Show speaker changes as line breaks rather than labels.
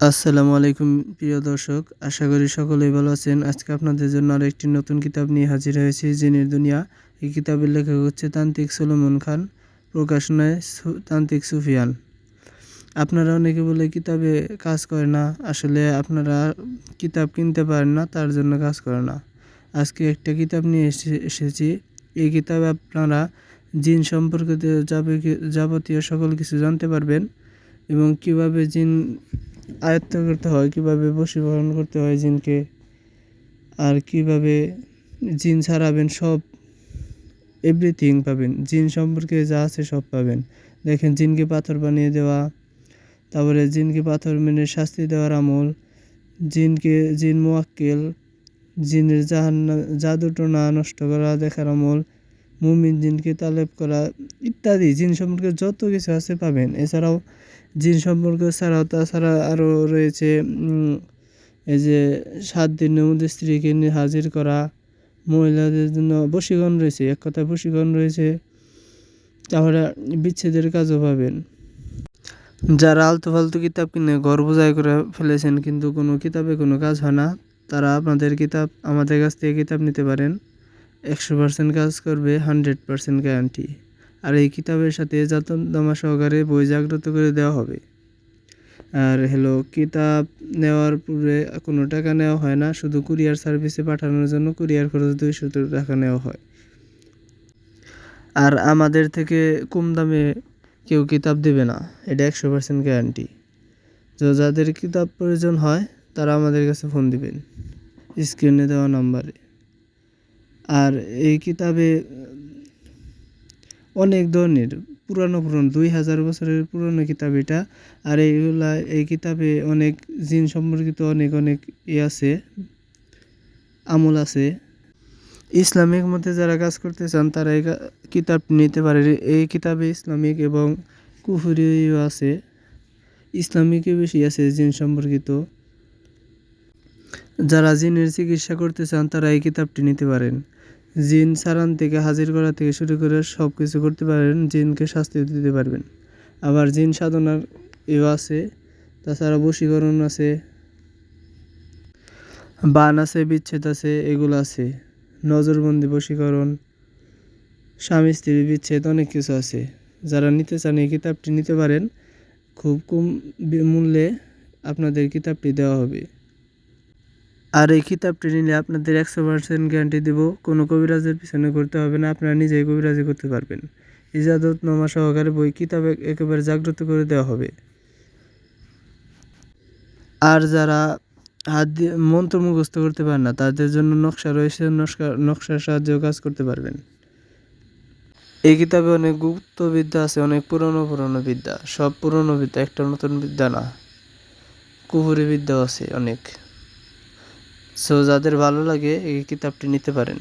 আসসালামু আলাইকুম, প্রিয় দর্শক। আশা করি সকলেই ভালো আছেন। আজকে আপনাদের জন্য আরও একটি নতুন কিতাব নিয়ে হাজির হয়েছি, জিনের দুনিয়া। এই কিতাবের লেখক হচ্ছে তান্ত্রিক সলোমন খান, প্রকাশনায় তান্ত্রিক সুফিয়ান। আপনারা অনেকে বলে কিতাবে কাজ করে না, আসলে আপনারা কিতাব কিনতে পারেন না, তার জন্য কাজ করে না। আজকে একটা কিতাব নিয়ে এসে- এসেছি। এই কিতাবে আপনারা জিন সম্পর্কিত যাবতীয় সকল কিছু জানতে পারবেন এবং কীভাবে জিন আয়ত্ত করতে হয়, কীভাবে বশীকরণ করতে হয় জিনকে, আর কীভাবে জিন ছাড়াবেন সব এভরিথিং পাবেন। জিন সম্পর্কে যা আছে সব পাবেন। দেখেন, জিনকে পাথর বানিয়ে দেওয়া, তারপরে জিনকে পাথর মেনে শাস্তি দেওয়ার আমল, জিনকে জিন মোয়াক্কেল, জিনের জাহান্না জাদুটোনা নষ্ট করা দেখার আমল মুমিন জিনকে তালেব করা ইত্যাদি। জিন সম্পর্কে যত কিছু আছে পাবেন। এছাড়াও জিন সম্পর্ক ছাড়াও তাছাড়া আরও রয়েছে এই যে সাত দিনের মধ্যে স্ত্রীকে নিয়ে হাজির করা, মহিলাদের জন্য বশীকরণ রয়েছে, এক কথায় বশীকরণ রয়েছে, তাহলে বিচ্ছেদের কাজও পাবেন। যারা আলতু ফালতু কিতাব কিনে ঘর বোঝাই করে ফেলেছেন, কিন্তু কোনো কিতাবে কোনো কাজ হয় না, তারা আপনাদের কিতাব, আমাদের কাছ থেকে কিতাব নিতে পারেন। একশো পার্সেন্ট কাজ করবে, হান্ড্রেড পার্সেন্ট গ্যারান্টি আর এই কিতাবের সাথে জাতনামা সহকারে বই জাগ্রত করে দেওয়া হবে। আর হলো, কিতাব নেওয়ার পূর্বে কোনো টাকা নেওয়া হয় না, শুধু কুরিয়ার সার্ভিসে পাঠানোর জন্য কুরিয়ার খরচ দুইশো টাকা নেওয়া হয়। আর আমাদের থেকে কম দামে কেউ কিতাব দেবে না, এটা একশো পার্সেন্ট গ্যারান্টি তো যাদের কিতাব প্রয়োজন হয়, তারা আমাদের কাছে ফোন দিবেন। স্ক্রিনে দেওয়া নাম্বারে আর এই কিতাবে অনেক ধরনের পুরানো পুরানো, দুই হাজার বছরের পুরনো কিতাব এটা। আর এইগুলা, এই কিতাবে অনেক জিন সম্পর্কিত অনেক অনেক ই আছে, আমল আছে। ইসলামিক মধ্যে যারা কাজ করতে চান, তারা এই কিতাব নিতে পারে। এই কিতাবে ইসলামিক এবং কুফুরিও আছে। ইসলামিকে বেশি আছে জিন সম্পর্কিত। যারা জিনের চিকিৎসা করতে চান, তারা এই কিতাবটি নিতে পারেন। জিন সারান থেকে হাজির করা থেকে শুরু করে সব কিছু করতে পারেন, জিনকে শাস্তি দিতে পারবেন। আবার জিন সাধনার এও আছে, তাছাড়া বশীকরণ আছে, বান আছে, বিচ্ছেদ আছে, এগুলো আছে। নজরবন্দি বশীকরণ, স্বামী স্ত্রীর বিচ্ছেদ, অনেক কিছু আছে। যারা নিতে চান এই কিতাবটি নিতে পারেন, খুব কম মূল্যে আপনাদের কিতাবটি দেওয়া হবে। আর এই কিতাবটি নিলে আপনাদের একশো পার্সেন্ট গ্যারান্টি দেবো, কোনো কবিরাজের পিছনে করতে হবে না, আপনারা নিজেই কবিরাজি করতে পারবেন। ইজাদত নমা সহকারে বই কিতাব একেবারে জাগ্রত করে দেওয়া হবে। আর যারা হাত দিয়ে মন্ত্র মুখস্থ করতে পারেন না, তাদের জন্য নকশা রয়েছে নকশা নকশার সাহায্যেও কাজ করতে পারবেন। এই কিতাবে অনেক গুপ্ত বিদ্যা আছে, অনেক পুরনো পুরনো বিদ্যা। সব পুরনো বিদ্যা, একটা নতুন বিদ্যা না। কুহুরি বিদ্যাও আছে অনেক। সো যাদের ভালো লাগে এই কিতাবটি নিতে পারেন।